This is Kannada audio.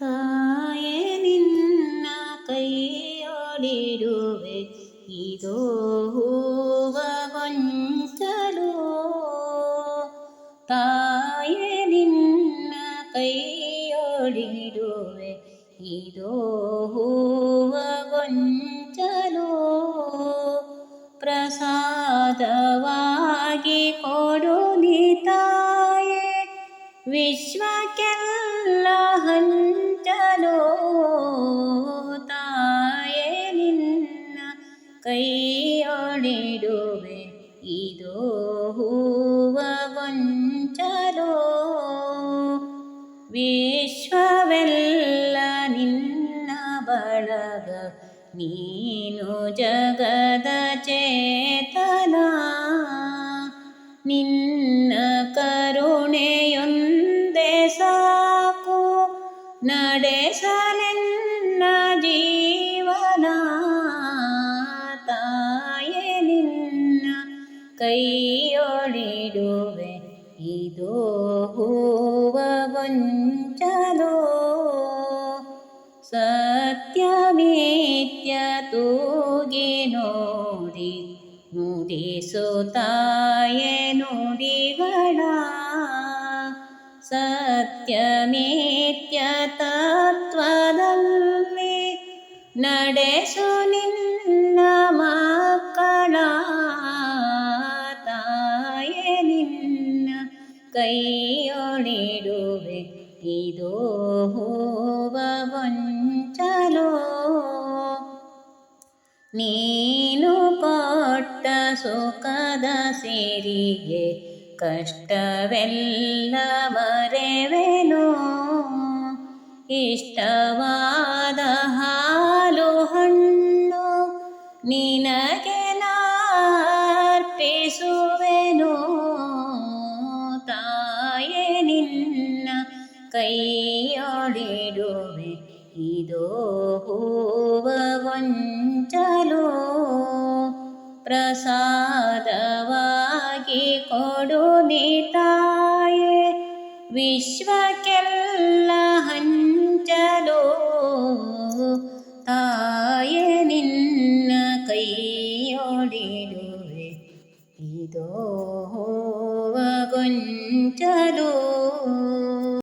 ತಾಯೇ ನಿನ್ನ ಕೈಯೊಳಿರುವೆ ಇದೋ ಹೂವ ಗೊಂಚಲು ತಾಯೇ ನಿನ್ನ ಕೈಯೊಳಿರುವೆ ಇದೋ ಹೂವ ಗೊಂಚಲು ಪ್ರಸಾದವಾಗಿ ಕೊಡು ನೀ ತಾಯೇ ವಿಶ್ವಕ್ಕೆಲ್ಲ ಕೈಯೊಳಿಡುವೆ ಇದು ಹೂವ ವಿಶ್ವವೆಲ್ಲ ನಿನ್ನ ಬಳಗ ನೀನು ಜಗದ ಚೇತನ. ನಿನ್ನ ಕರುಣೆಯೊಂದೇ ಸಾಕು ನಡೆಸಲೆನ್ನ ಕೈಯೊಳಿಡುವೆ ಇದು ಹೂವ ಗೊಂಚಲೋ ಸತ್ಯಮೇತ್ಯ ತೂಗಿ ನೋಡಿ ನುಡಿಸುತ್ತಾಯೆ ನುಡಿಗಳ. ಸತ್ಯಮೇತ್ಯ ತತ್ವದಲ್ಲಿ ನಡೆಸು ಕೈಯೊಳಿಡುವೆ ಇದೋ ಹೂವ ನೀನು ಕೊಟ್ಟ ಸುಖದ ಸಿರಿಗೆ ಕಷ್ಟವೆಲ್ಲ ಮರೆವೆನೋ. ಇಷ್ಟವಾದ ಕೈಯೊಳಿಡುವೆ ಇದೋ ಹೂವ ಗೊಂಚಲೋ ಪ್ರಸಾದವಾಗಿ ಕೊಡು ನೀ ತಾಯೇ. ವಿಶ್ವಕ್ಕೆಲ್ಲ ಹಂಚಲು. ತಾಯೇ ನಿನ್ನ ಕೈಯೊಳಿಡುವೆ ಇದೋ